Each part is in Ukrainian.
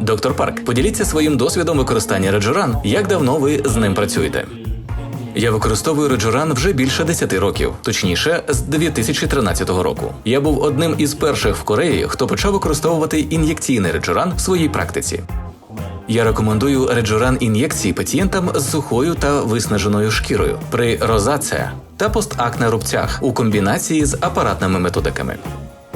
Доктор Парк, поділіться своїм досвідом використання Реджуран. Як давно ви з ним працюєте? Я використовую Реджуран вже більше 10 років, точніше, з 2013 року. Я був одним із перших в Кореї, хто почав використовувати ін'єкційний Реджуран в своїй практиці. Я рекомендую Реджуран ін'єкції пацієнтам з сухою та виснаженою шкірою при розація та постакне рубцях у комбінації з апаратними методиками.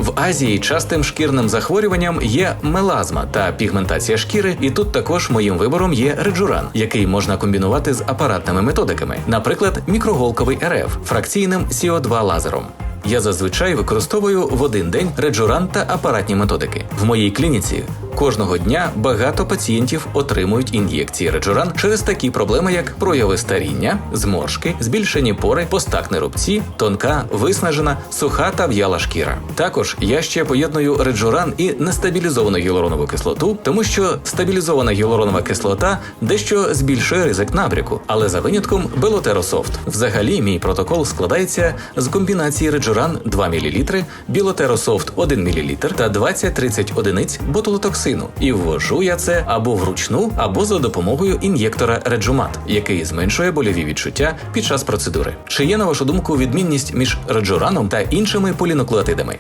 В Азії частим шкірним захворюванням є мелазма та пігментація шкіри, і тут також моїм вибором є реджуран, який можна комбінувати з апаратними методиками, наприклад, мікроголковий РФ фракційним CO2 лазером. Я зазвичай використовую в один день реджуран та апаратні методики. В моїй клініці кожного дня багато пацієнтів отримують ін'єкції реджуран через такі проблеми, як прояви старіння, зморшки, збільшені пори, постакне рубці, тонка, виснажена, суха та в'яла шкіра. Також я ще поєдную реджуран і нестабілізовану гіалуронову кислоту, тому що стабілізована гіалуронова кислота дещо збільшує ризик набряку, але за винятком белотерософт. Взагалі, мій протокол складається з комбінації реджуран 2 мл, білотерософт 1 мл та 20-30 одиниць ботулотоксину. І ввожу я це або вручну, або за допомогою ін'єктора Реджумат, який зменшує больові відчуття під час процедури. Чи є на вашу думку відмінність між реджураном та іншими полінуклеотидами?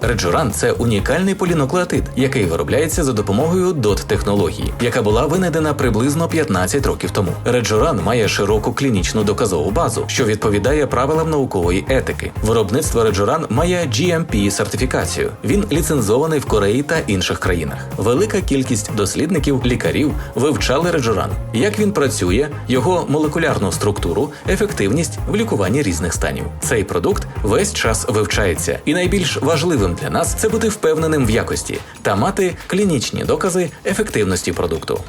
Реджуран це унікальний полінуклеотид, який виробляється за допомогою DOT-технології, яка була винайдена приблизно 15 років тому. Реджуран має широку клінічну доказову базу, що відповідає правилам наукової етики. Виробництво Реджуран має GMP сертифікацію. Він ліцензований в Кореї та інших країнах. Велика кількість дослідників, лікарів вивчали Реджуран, як він працює, його молекулярну структуру, ефективність в лікуванні різних станів. Цей продукт весь час вивчається, і найбільш для нас це бути впевненим в якості та мати клінічні докази ефективності продукту.